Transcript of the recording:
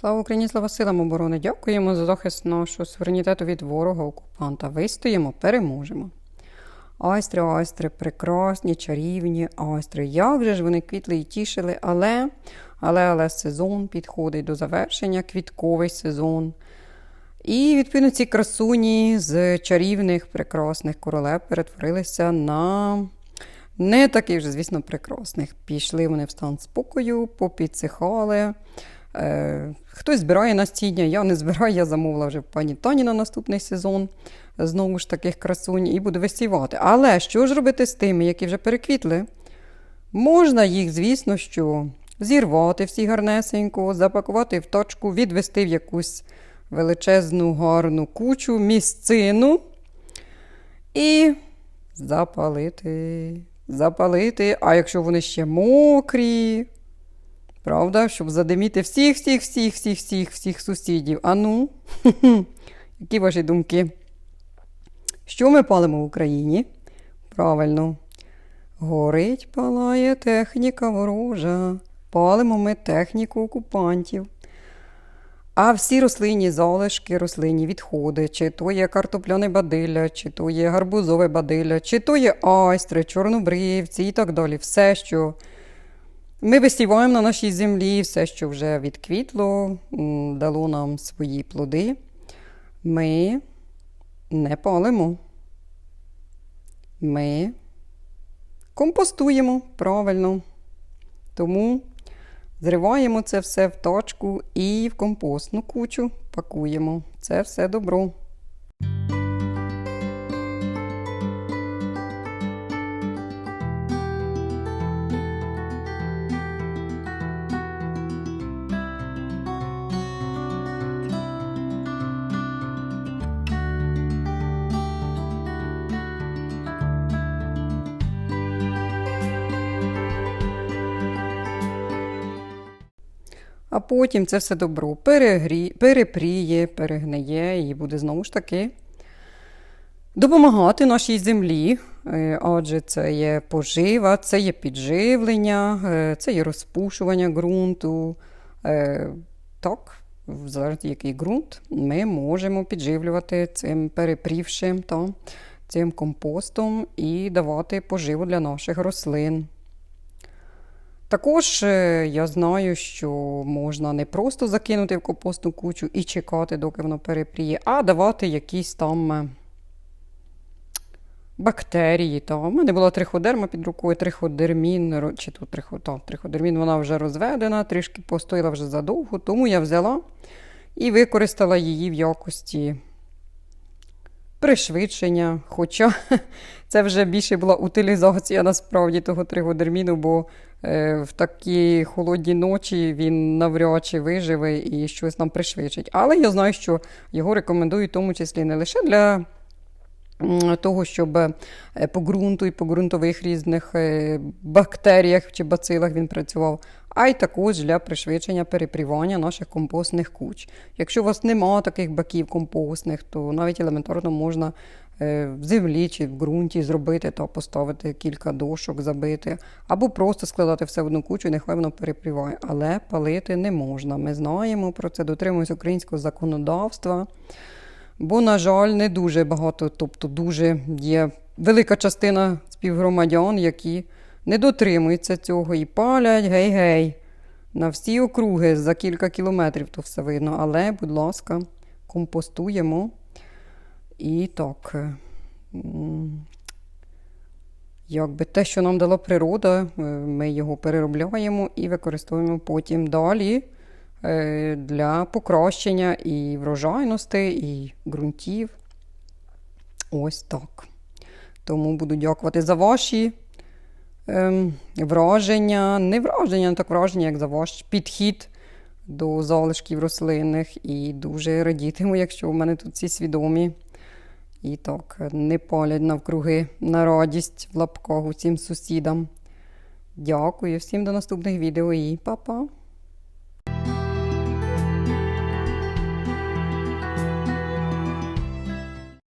Слава Україні, слава силам оборони! Дякуємо за захист нашого суверенітету від ворога окупанта. Вистоїмо, переможемо. Айстри, айстри, прекрасні, чарівні айстри. Як же ж вони квітли і тішили, але, але, але сезон підходить до завершення, квітковий сезон. І, відповідно, ці красуні з чарівних, прекрасних королев перетворилися на не таких вже, звісно, прекрасних. Пішли вони в стан спокою, попідсихали. Е, хтось збирає настіння, я не збираю, я замовила вже пані Тані на наступний сезон знову ж таких красунь і буду висівати. Але що ж робити з тими, які вже переквітли? Можна їх, звісно, що зірвати всі гарнесенько, запакувати в точку, відвести в якусь величезну гарну кучу, місцину і запалити. Запалити. А якщо вони ще мокрі, правда, щоб задиміти всіх, всіх, всіх, всіх, всіх, всіх сусідів. А ну, які ваші думки? Що ми палимо в Україні? Правильно. Горить, палає техніка ворожа. Палимо ми техніку окупантів. А всі рослинні залишки, рослинні відходи, чи то є картопляне бадилля, чи то є гарбузове бадилля, чи то є айстри, чорнобривці і так далі. Все, що ми висіваємо на нашій землі, все, що вже відквітло, дало нам свої плоди, ми не палимо. Ми компостуємо правильно. Тому зриваємо це все в точку і в компостну кучу пакуємо. Це все добро. А потім це все добро перегрі... перепріє, перегниє і буде знову ж таки допомагати нашій землі. Е, Адже це є пожива, це є підживлення, е, це є розпушування ґрунту. Е, Так, в залежності який ґрунт, ми можемо підживлювати цим перепрівшим та цим компостом і давати поживу для наших рослин. Також е, я знаю, що можна не просто закинути в компостну кучу і чекати, доки воно перепріє, а давати якісь там е, бактерії. Та. У мене була триходерма під рукою, триходермін, чи тут трихо, та, триходермін, вона вже розведена, трішки постояла вже задовго, тому я взяла і використала її в якості пришвидшення. Хоча це вже більше була утилізація насправді того тригодерміну, бо в такі холодні ночі він навряд чи виживе і щось нам пришвидшить. Але я знаю, що його рекомендують, в тому числі не лише для. Того, щоб е, по ґрунту і по ґрунтових різних е, бактеріях чи бацилах він працював, а й також для пришвидшення перепрівання наших компостних куч. Якщо у вас немає таких баків компостних, то навіть елементарно можна е, в землі чи в ґрунті зробити та поставити кілька дошок, забити, або просто складати все в одну кучу, і нехай воно перепріває. Але палити не можна. Ми знаємо про це, дотримуємося українського законодавства. Бо, на жаль, не дуже багато, тобто дуже є велика частина співгромадян, які не дотримуються цього і палять гей-гей. На всі округи за кілька кілометрів то все видно. Але, будь ласка, компостуємо. І так. Якби те, що нам дала природа, е, ми його переробляємо і використовуємо потім далі е, для покращення і врожайності, і ґрунтів. Ось так. Тому буду дякувати за ваші ем, враження, не враження, не так враження, як за ваш підхід до залишків рослинних. І дуже радітиму, якщо в мене тут ці свідомі. І так, не палять навкруги на радість в лапках усім сусідам. Дякую всім до наступних відео і па-па!